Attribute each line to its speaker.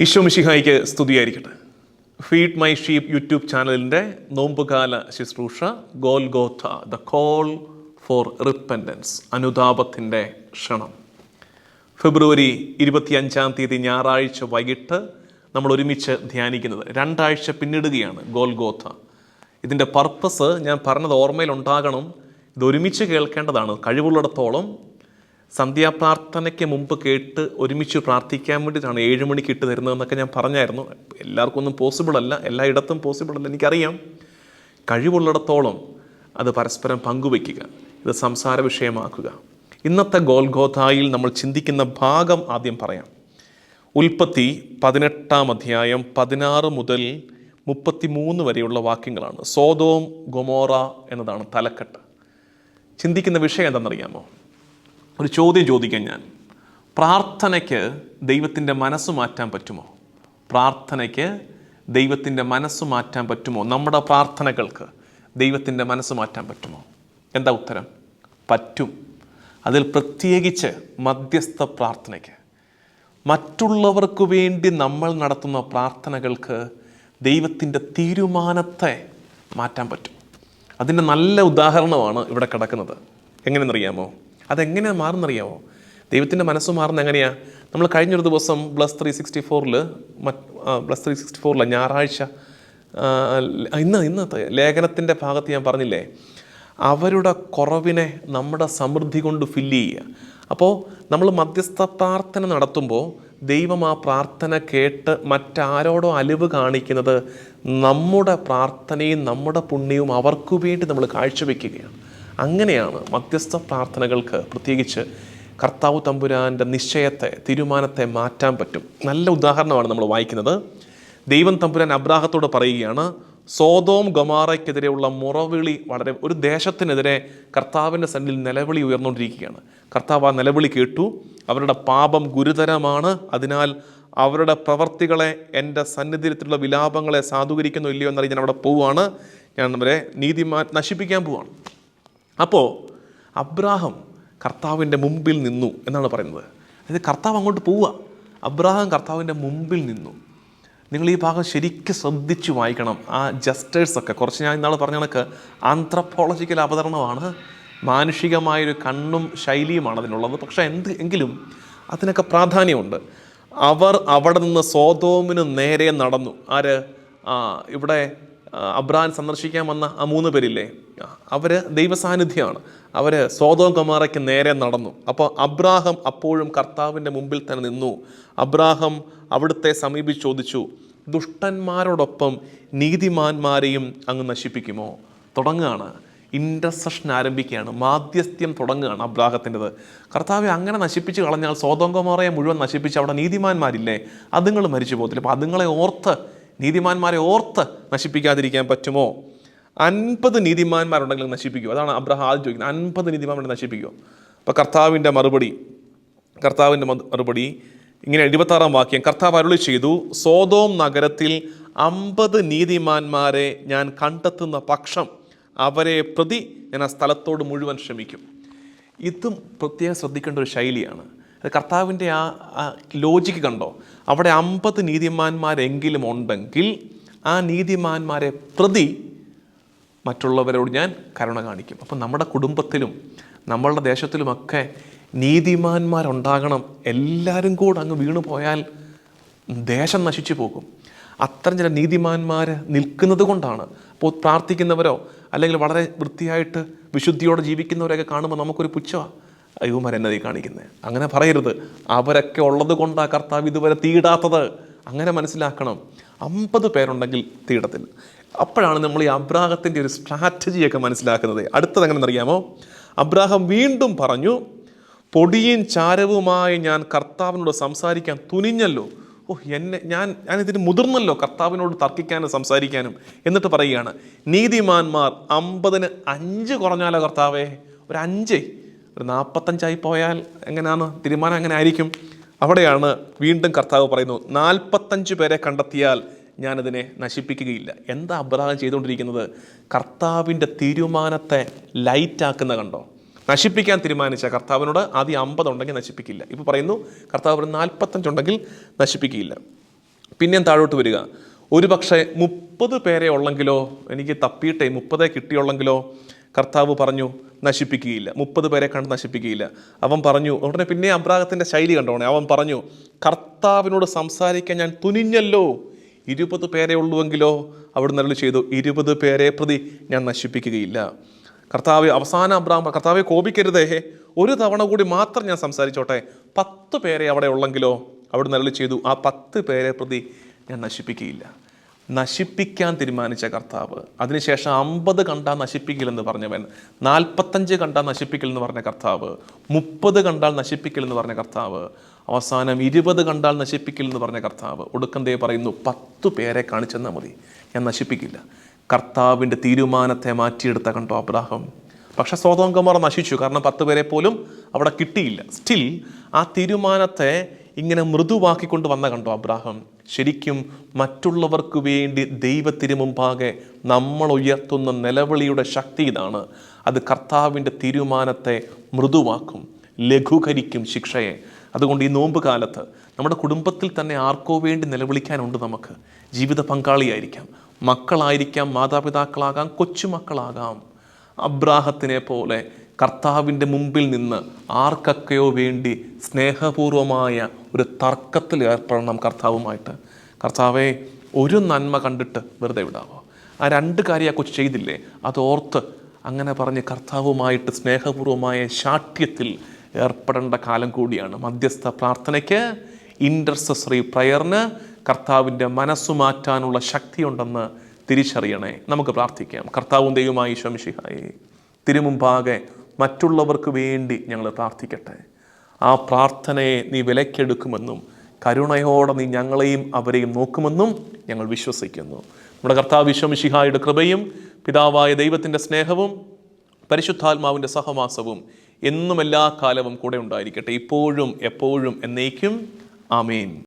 Speaker 1: ഈശോ മിശിഹായിക്ക് സ്തുതിയായിരിക്കട്ടെ. Feed my sheep YouTube ചാനലിന്റെ നോമ്പുകാല ശുശ്രൂഷ Golgotha the call for repentance അനുതാപത്തിന്റെ ക്ഷണം. ഫെബ്രുവരി ഇരുപത്തിയഞ്ചാം തീയതി ഞായറാഴ്ച വൈകിട്ട് നമ്മൾ ഒരുമിച്ച് ധ്യാനിക്കുന്നത്. രണ്ടാഴ്ച പിന്നിടുകയാണ് ഗോൽഗോഥ ഇതിന്റെ പർപ്പസ് ഞാൻ പറഞ്ഞത് ഇത് ഒരുമിച്ച് കേൾക്കേണ്ടതാണ്. കഴിവുള്ളിടത്തോളം സന്ധ്യാപ്രാർത്ഥനയ്ക്ക് മുമ്പ് കേട്ട് ഒരുമിച്ച് പ്രാർത്ഥിക്കാൻ വേണ്ടിയിട്ടാണ് ഏഴ് മണിക്ക് ഇട്ട് തരുന്നതെന്നൊക്കെ ഞാൻ പറഞ്ഞായിരുന്നു. എല്ലാവർക്കും ഒന്നും പോസിബിൾ അല്ല. എല്ലായിടത്തും പോസിബിൾ അല്ല. എനിക്കറിയാം. കഴിവുള്ളിടത്തോളം അത് പരസ്പരം പങ്കുവയ്ക്കുക. ഇത് സംസാര വിഷയമാക്കുക. ഇന്നത്തെ ഗോൽഗോഥായിൽ നമ്മൾ ചിന്തിക്കുന്ന ഭാഗം ആദ്യം പറയാം. ഉൽപ്പത്തി പതിനെട്ടാം അധ്യായം പതിനാറ് മുതൽ മുപ്പത്തിമൂന്ന് വരെയുള്ള വാക്യങ്ങളാണ്. സോതോം ഗൊമോറ എന്നതാണ് തലക്കെട്ട്. ചിന്തിക്കുന്ന വിഷയം എന്താണെന്നറിയാമോ? ഒരു ചോദ്യം ചോദിക്കാൻ ഞാൻ. പ്രാർത്ഥനയ്ക്ക് ദൈവത്തിന്റെ മനസ്സ് മാറ്റാൻ പറ്റുമോ? പ്രാർത്ഥനയ്ക്ക് ദൈവത്തിന്റെ മനസ്സ് മാറ്റാൻ പറ്റുമോ? നമ്മുടെ പ്രാർത്ഥനകൾക്ക് ദൈവത്തിന്റെ മനസ്സ് മാറ്റാൻ പറ്റുമോ? എന്താ ഉത്തരം? പറ്റും. അതിൽ പ്രത്യേകിച്ച് മധ്യസ്ഥ പ്രാർത്ഥനയ്ക്ക്. മറ്റുള്ളവർക്ക് വേണ്ടി നമ്മൾ നടത്തുന്ന പ്രാർത്ഥനകൾക്ക് ദൈവത്തിന്റെ തീരുമാനത്തെ മാറ്റാൻ പറ്റും. അതിന്റെ നല്ല ഉദാഹരണമാണ് ഇവിടെ കിടക്കുന്നത്. എങ്ങനെയെന്നറിയാമോ? അതെങ്ങനെ മാറുന്നറിയാമോ ദൈവത്തിന്റെ മനസ്സ് മാറുന്ന എങ്ങനെയാണ് നമ്മൾ കഴിഞ്ഞൊരു ദിവസം പ്ലസ് ത്രീ സിക്സ്റ്റി ഫോറിൽ പ്ലസ് ത്രീ സിക്സ്റ്റി ഫോറിലെ ഞായറാഴ്ച ഇന്ന് ഇന്നത്തെ ലേഖനത്തിന്റെ ഭാഗത്ത് ഞാൻ പറഞ്ഞില്ലേ? അവരുടെ കുറവിനെ നമ്മുടെ സമൃദ്ധി കൊണ്ട് ഫില്ല് ചെയ്യുക. അപ്പോൾ നമ്മൾ മധ്യസ്ഥ പ്രാർത്ഥന നടത്തുമ്പോൾ ദൈവം ആ പ്രാർത്ഥന കേട്ട് മറ്റാരോടോ അലിവ് കാണിക്കുന്നത് നമ്മുടെ പ്രാർത്ഥനയും നമ്മുടെ പുണ്യവും അവർക്കു വേണ്ടി നമ്മൾ കാഴ്ചവെക്കുകയാണ്. അങ്ങനെയാണ് മധ്യസ്ഥ പ്രാർത്ഥനകൾക്ക് പ്രത്യേകിച്ച് കർത്താവ് തമ്പുരാന്റെ നിശ്ചയത്തെ തീരുമാനത്തെ മാറ്റാൻ പറ്റും. നല്ല ഉദാഹരണമാണ് നമ്മൾ വായിക്കുന്നത്. ദൈവം തമ്പുരാൻ അബ്രാഹത്തോട് പറയുകയാണ് സോതോം ഗൊമാറയ്ക്കെതിരെയുള്ള മുറവിളി വളരെ ഒരു ദേശത്തിനെതിരെ കർത്താവിന്റെ സന്നിധിയിൽ നിലവിളി ഉയർന്നുകൊണ്ടിരിക്കുകയാണ്. കർത്താവ് ആ നിലവിളി കേട്ടു. അവരുടെ പാപം ഗുരുതരമാണ്. അതിനാൽ അവരുടെ പ്രവർത്തികളെ എന്റെ സന്നിധിയിലുള്ള വിലാപങ്ങളെ സാധൂകരിക്കുന്നു ഇല്ലയോ എന്നറിയാൻ അവിടെ പോവുകയാണ്. ഞാൻ അവരെ നീതിമാൻ നശിപ്പിക്കാൻ പോവാണ് അപ്പോൾ അബ്രാഹം കർത്താവിന്റെ മുമ്പിൽ നിന്നു എന്നാണ് പറയുന്നത്. അതായത് കർത്താവ് അങ്ങോട്ട് പോവുക. അബ്രാഹം കർത്താവിന്റെ മുമ്പിൽ നിന്നു. നിങ്ങൾ ഈ ഭാഗം ശരിക്കും ശ്രദ്ധിച്ചു വായിക്കണം. ആ ജസ്റ്റേഴ്സൊക്കെ കുറച്ച് ഞാൻ ഇന്നാൾ പറഞ്ഞ കണക്ക് ആന്ത്രപ്പോളജിക്കൽ അവതരണമാണ്. മാനുഷികമായൊരു കണ്ണും ശൈലിയുമാണ് അതിനുള്ളത്. പക്ഷേ എന്ത് എങ്കിലും അതിനൊക്കെ പ്രാധാന്യമുണ്ട്. അവർ അവിടെ നിന്ന് സോതോമിന് നേരെ നടന്നു. ആര്? ഇവിടെ അബ്രാൻ സന്ദർശിക്കാൻ വന്ന ആ മൂന്ന് പേരില്ലേ? അവർ ദൈവസാന്നിധ്യമാണ്. അവർ സോതോം കുമാറയ്ക്ക് നേരെ നടന്നു. അപ്പോൾ അബ്രാഹം അപ്പോഴും കർത്താവിന്റെ മുമ്പിൽ തന്നെ നിന്നു. അബ്രാഹം അവിടുത്തെ സമീപിച്ച് ചോദിച്ചു ദുഷ്ടന്മാരോടൊപ്പം നീതിമാന്മാരെയും അങ്ങ് നശിപ്പിക്കുമോ? തുടങ്ങുകയാണ്. ഇന്റർസെഷൻ ആരംഭിക്കുകയാണ്. മാധ്യസ്ഥ്യം തുടങ്ങുകയാണ് അബ്രാഹത്തിന്റെത്. കർത്താവെ അങ്ങനെ നശിപ്പിച്ച് കളഞ്ഞാൽ സ്വതന്ത്രമോറയെ മുഴുവൻ നശിപ്പിച്ച് അവിടെ നീതിമാന്മാരില്ലേ? അതുങ്ങൾ മരിച്ചു പോകത്തില്ല അപ്പോൾ അതുങ്ങളെ ഓർത്ത് നീതിമാന്മാരെ ഓർത്ത് നശിപ്പിക്കാതിരിക്കാൻ പറ്റുമോ? അൻപത് നീതിമാന്മാരുണ്ടെങ്കിൽ നശിപ്പിക്കുക അതാണ് അബ്രഹാം ആദ്യം ചോദിക്കുന്നത്. അൻപത് നീതിമാന്മാരെ നശിപ്പിക്കുക അപ്പോൾ കർത്താവിന്റെ മറുപടി കർത്താവിന്റെ മറുപടി ഇങ്ങനെ എഴുപത്താറാം വാക്യം. കർത്താവ് അരുളി ചെയ്തു സോതോം നഗരത്തിൽ അമ്പത് നീതിമാന്മാരെ ഞാൻ കണ്ടെത്തുന്ന പക്ഷം അവരെ പ്രതി ഞാൻ ആ സ്ഥലത്തോട് മുഴുവൻ ശ്രമിക്കും ഇതും പ്രത്യേകം ശ്രദ്ധിക്കേണ്ട ഒരു ശൈലിയാണ്. കർത്താവിന്റെ ആ ലോജിക്ക് കണ്ടോ? അവിടെ അമ്പത് നീതിമാന്മാരെങ്കിലും ഉണ്ടെങ്കിൽ ആ നീതിമാന്മാരെ പ്രതി മറ്റുള്ളവരോട് ഞാൻ കരുണ കാണിക്കും. അപ്പം നമ്മുടെ കുടുംബത്തിലും നമ്മളുടെ ദേശത്തിലുമൊക്കെ നീതിമാന്മാരുണ്ടാകണം. എല്ലാവരും കൂടെ അങ്ങ് വീണു പോയാൽ ദേശം നശിച്ചു പോകും. അത്തരം ചില നീതിമാന്മാർ നിൽക്കുന്നത് കൊണ്ടാണ്. അപ്പോൾ പ്രാർത്ഥിക്കുന്നവരോ അല്ലെങ്കിൽ വളരെ വൃത്തിയായിട്ട് വിശുദ്ധിയോടെ ജീവിക്കുന്നവരെയൊക്കെ കാണുമ്പോൾ നമുക്കൊരു പുച്ഛമാണ് അയ്യോമാരെന്നതീ കാണിക്കുന്നത്. അങ്ങനെ പറയരുത്. അവരൊക്കെ ഉള്ളത് കൊണ്ടാണ് കർത്താവ് ഇതുവരെ തീടാത്തത് അങ്ങനെ മനസ്സിലാക്കണം. അമ്പത് പേരുണ്ടെങ്കിൽ തീടത്തില്ല അപ്പോഴാണ് നമ്മൾ ഈ അബ്രാഹത്തിന്റെ ഒരു സ്ട്രാറ്റജിയൊക്കെ മനസ്സിലാക്കുന്നത്. അടുത്തത് എങ്ങനെയെന്നറിയാമോ? അബ്രാഹം വീണ്ടും പറഞ്ഞു പൊടിയും ചാരവുമായി ഞാൻ കർത്താവിനോട് സംസാരിക്കാൻ തുനിഞ്ഞല്ലോ. ഓ എന്നെ ഞാൻ ഞാൻ ഇതിന് മുതിർന്നല്ലോ കർത്താവിനോട് തർക്കിക്കാനും സംസാരിക്കാനും. എന്നിട്ട് പറയുകയാണ് നീതിമാന്മാർ അമ്പതിന് അഞ്ച് കുറഞ്ഞാലോ കർത്താവേ? ഒരു അഞ്ച്. ഒരു നാൽപ്പത്തഞ്ചായി പോയാൽ എങ്ങനെയാണ്? തീരുമാനം എങ്ങനെ ആയിരിക്കും അവിടെയാണ് വീണ്ടും കർത്താവ് പറയുന്നു നാൽപ്പത്തഞ്ച് പേരെ കണ്ടെത്തിയാൽ ഞാനതിനെ നശിപ്പിക്കുകയില്ല. എന്താ അപരാധം ചെയ്തുകൊണ്ടിരിക്കുന്നത്? കർത്താവിന്റെ തീരുമാനത്തെ ലൈറ്റാക്കുന്ന കണ്ടോ? നശിപ്പിക്കാൻ തീരുമാനിച്ച കർത്താവിനോട് ആദ്യം അമ്പത് ഉണ്ടെങ്കിൽ നശിപ്പിക്കില്ല. ഇപ്പോൾ പറയുന്നു കർത്താവ് നാൽപ്പത്തഞ്ചുണ്ടെങ്കിൽ നശിപ്പിക്കില്ല പിന്നെയും താഴോട്ട് വരിക. ഒരു പക്ഷേ മുപ്പത് പേരെ ഉള്ളെങ്കിലോ എനിക്ക് തപ്പിയിട്ടേ മുപ്പതേ കിട്ടിയുള്ളെങ്കിലോ കർത്താവ് പറഞ്ഞു നശിപ്പിക്കുകയില്ല. മുപ്പത് പേരെ കണ്ട് നശിപ്പിക്കുകയില്ല. അവൻ പറഞ്ഞു ഉടനെ പിന്നെ അബ്രാഹത്തിന്റെ ശൈലി കണ്ടോണേ. അവൻ പറഞ്ഞു കർത്താവിനോട് സംസാരിക്കാൻ ഞാൻ തുനിഞ്ഞല്ലോ. ഇരുപത് പേരെ ഉള്ളുവെങ്കിലോ അവിടുന്ന് അരുളി ചെയ്തു ഇരുപത് പേരെ പ്രതി ഞാൻ നശിപ്പിക്കുകയില്ല. കർത്താവ് അവസാന അബ്രാഹം കർത്താവെ കോപിക്കരുതേ. ഒരു തവണ കൂടി മാത്രം ഞാൻ സംസാരിച്ചോട്ടെ. പത്ത് പേരെ അവിടെ ഉള്ളെങ്കിലോ അവിടുന്ന് അരുളി ചെയ്തു ആ പത്ത് പേരെ പ്രതി ഞാൻ നശിപ്പിക്കുകയില്ല. നശിപ്പിക്കാൻ തീരുമാനിച്ച കർത്താവ്. അതിനുശേഷം അമ്പത് കണ്ടാൽ നശിപ്പിക്കില്ലെന്ന് പറഞ്ഞവൻ നാൽപ്പത്തഞ്ച് കണ്ടാൽ നശിപ്പിക്കില്ലെന്ന് പറഞ്ഞ കർത്താവ് മുപ്പത് കണ്ടാൽ നശിപ്പിക്കില്ലെന്ന് പറഞ്ഞ കർത്താവ് അവസാനം ഇരുപത് കണ്ടാൽ നശിപ്പിക്കില്ലെന്ന് പറഞ്ഞ കർത്താവ്. ഒടുക്കന്തേ പറയുന്നു പത്ത് പേരെ കാണിച്ചെന്നാൽ മതി ഞാൻ നശിപ്പിക്കില്ല. കർത്താവിന്റെ തീരുമാനത്തെ മാറ്റിയെടുത്ത കണ്ടോ അബ്രാഹം? പക്ഷേ സ്വതോങ്കമാർ നശിച്ചു കാരണം പത്ത് പേരെ പോലും അവിടെ കിട്ടിയില്ല. സ്റ്റിൽ ആ തീരുമാനത്തെ ഇങ്ങനെ മൃദുവാക്കിക്കൊണ്ട് വന്ന കണ്ടോ അബ്രാഹം? ശരിക്കും മറ്റുള്ളവർക്ക് വേണ്ടി ദൈവത്തിന് മുമ്പാകെ നമ്മൾ ഉയർത്തുന്ന നിലവിളിയുടെ ശക്തി ഇതാണ്. അത് കർത്താവിന്റെ തീരുമാനത്തെ മൃദുവാക്കും ലഘൂകരിക്കും ശിക്ഷയെ. അതുകൊണ്ട് ഈ നോമ്പ് കാലത്ത് നമ്മുടെ കുടുംബത്തിൽ തന്നെ ആർക്കോ വേണ്ടി നിലവിളിക്കാനുണ്ട് നമുക്ക്. ജീവിത പങ്കാളിയായിരിക്കാം മക്കളായിരിക്കാം മാതാപിതാക്കളാകാം കൊച്ചുമക്കളാകാം. അബ്രാഹത്തിനെ പോലെ കർത്താവിന്റെ മുമ്പിൽ നിന്ന് ആർക്കൊക്കെയോ വേണ്ടി സ്നേഹപൂർവമായ ഒരു തർക്കത്തിൽ ഏർപ്പെടണം കർത്താവുമായിട്ട്. കർത്താവെ ഒരു നന്മ കണ്ടിട്ട് വെറുതെ വിടാവോ? ആ രണ്ട് കാര്യം ആ കൊച്ചു ചെയ്തില്ലേ? അത് ഓർത്ത് അങ്ങനെ പറഞ്ഞ് കർത്താവുമായിട്ട് സ്നേഹപൂർവമായ ശാഠ്യത്തിൽ ഏർപ്പെടേണ്ട കാലം കൂടിയാണ്. മധ്യസ്ഥ പ്രാർത്ഥനയ്ക്ക് ഇന്റർസസറി പ്രയറിന് കർത്താവിന്റെ മനസ്സു മാറ്റാനുള്ള ശക്തിയുണ്ടെന്ന് തിരിച്ചറിയണേ. നമുക്ക് പ്രാർത്ഥിക്കാം. കർത്താവും ദൈവമായി ശംശിഹായി തിരുമുമ്പാകെ മറ്റുള്ളവർക്ക് വേണ്ടി ഞങ്ങൾ പ്രാർത്ഥിക്കട്ടെ. ആ പ്രാർത്ഥനയെ നീ വിലക്കെടുക്കുമെന്നും കരുണയോടെ നീ ഞങ്ങളെയും അവരെയും നോക്കുമെന്നും ഞങ്ങൾ വിശ്വസിക്കുന്നു. നമ്മുടെ കർത്താവ് വിശ്വമിഷിഹായുടെ കൃപയും പിതാവായ ദൈവത്തിന്റെ സ്നേഹവും പരിശുദ്ധാത്മാവിന്റെ സഹവാസവും എന്നും എല്ലാ കാലവും കൂടെ ഉണ്ടായിരിക്കട്ടെ. ഇപ്പോഴും എപ്പോഴും എന്നേക്കും. ആമേൻ.